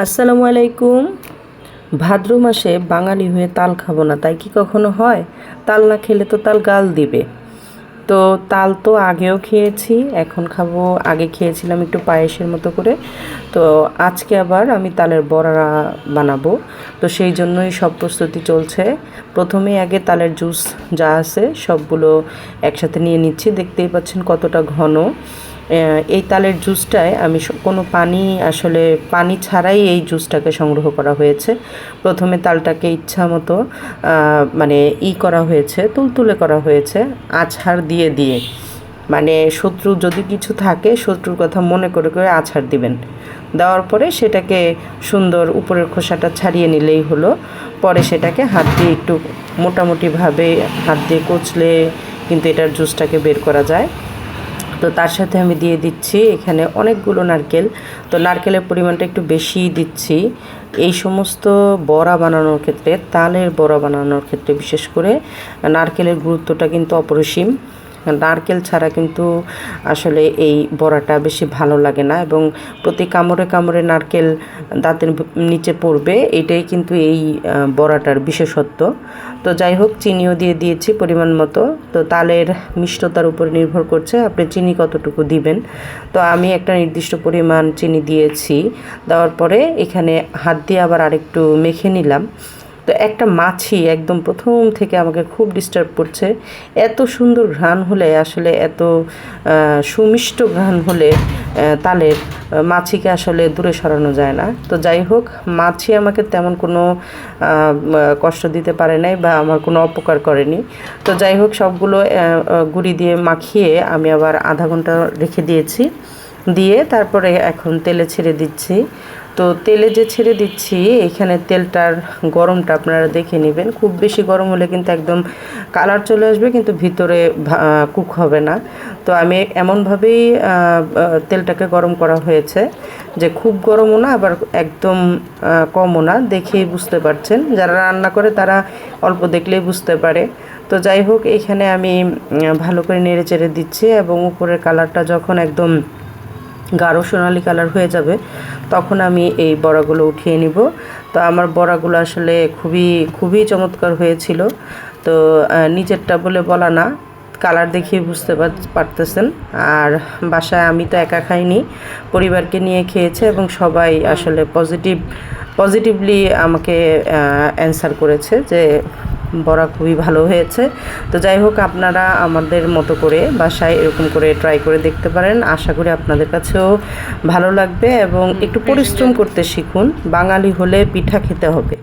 আসসালামু আলাইকুম। ভাদ্র মাসে বাঙালি হয়ে তাল খাব না, তাই কি কখনো হয়? তাল না খেলে তো তাল গাল দিবে। তো তাল তো আগেও খেয়েছি, এখন খাব, আগে খেয়েছিলাম একটু পায়েসের মতো করে। তো আজকে আবার আমি তালের বড়া বানাবো। তো সেই জন্যই সব প্রস্তুতি চলছে। প্রথমে আগে তালের জুস যা আছে সবগুলো একসাথে নিয়ে নিচ্ছি। দেখতেই পাচ্ছেন কতটা ঘন। এই তালের জুসটায় আমি কোনো পানি, আসলে পানি ছাড়াই এই জুসটাকে সংগ্রহ করা হয়েছে। প্রথমে তালটাকে ইচ্ছা মতো মানে ই করা হয়েছে, তুলতুলে করা হয়েছে, আছাড় দিয়ে দিয়ে। মানে শত্রু যদি কিছু থাকে, শত্রুর কথা মনে করে করে আছাড় দিবেন। দেওয়ার পরে সেটাকে সুন্দর উপরের খোসাটা ছাড়িয়ে নিলেই হলো। পরে সেটাকে হাত দিয়ে একটু মোটামুটিভাবে হাত দিয়ে কচলে কিন্তু এটার জুসটাকে বের করা যায়। তো তার সাথে আমি দিয়ে দিচ্ছি এখানে অনেকগুলো নারকেল। তো নারকেলের পরিমাণটা একটু বেশি দিচ্ছি। এই সমস্ত বড়া বানানোর ক্ষেত্রে, তালের বড়া বানানোর ক্ষেত্রে বিশেষ করে নারকেলের গুরুত্বটা কিন্তু অপরিসীম। নারকেল ছাড়া কিন্তু আসলে এই বড়াটা বেশি ভালো লাগে না এবং প্রতি কামড়ে কামড়ে নারকেল দাঁতের নিচে পড়বে, এটাই কিন্তু এই বড়াটার বিশেষত্ব। তো যাই হোক, চিনিও দিয়ে দিয়েছি পরিমাণ মতো। তো তালের মিষ্টতার উপর নির্ভর করছে, আপনি চিনি কতটুকু দিবেন। তো আমি একটা নির্দিষ্ট পরিমাণ চিনি দিয়েছি, দেওয়ার পরে এখানে হাত দিয়ে আবার আরেকটু মেখে নিলাম। তো একটা মাছি একদম প্রথম থেকে আমাকে খুব ডিস্টার্ব করছে। এত সুন্দর ঘ্রাণ হলে, আসলে এত সুমিষ্ট ঘ্রাণ হলে তালের মাছিকে আসলে দূরে সরানো যায় না। তো যাই হোক, মাছি আমাকে তেমন কোনো কষ্ট দিতে পারে নাই বা আমার কোনো অপকার করেনি। তো যাই হোক, সবগুলো গুঁড়ি দিয়ে মাখিয়ে আমি আবার আধা ঘণ্টা রেখে দিয়েছি। দিয়ে তারপরে এখন তেলে ছেড়ে দিচ্ছি। তো তেলে যে ছেড়ে দিচ্ছি, এখানে তেলটার গরমটা আপনারা দেখে নেবেন। খুব বেশি গরম হলে কিন্তু একদম কালার চলে আসবে, কিন্তু ভিতরে কুক হবে না। তো আমি এমনভাবেই তেলটাকে গরম করা হয়েছে যে খুব গরমও না, আবার একদম কমও না। দেখেই বুঝতে পারছেন। যারা রান্না করে তারা অল্প দেখলেই বুঝতে পারে। তো যাই হোক, এখানে আমি ভালো করে নেড়ে চেড়ে দিচ্ছি এবং উপরের কালারটা যখন একদম গাঢ় সোনালি কালার হয়ে যাবে তখন আমি এই বড়াগুলো উঠিয়ে নিব। তো আমার বড়াগুলো আসলে খুবই খুবই চমৎকার হয়েছিল। তো আহ, নিচেরটা বলে বলা না কালার দেখিয়ে বুঝতে পার- পারতেছেন। আর বাসায় আমি তো একা খাইনি পরিবারকে নিয়ে খেয়েছে এবং সবাই আসলে পজিটিভ পজিটিভলি আমাকে অ্যান্সার করেছে যে বড়া খুবই ভালো হয়েছে। তো যাই হোক আপনারা আমাদের মতো করে বাসায় এরকম করে ট্রাই করে দেখতে পারেন। আশা করি আপনাদের কাছেও ভালো লাগবে এবং একটু পরিশ্রম করতে শিখুন। বাঙালি হলে পিঠা খেতে হবে।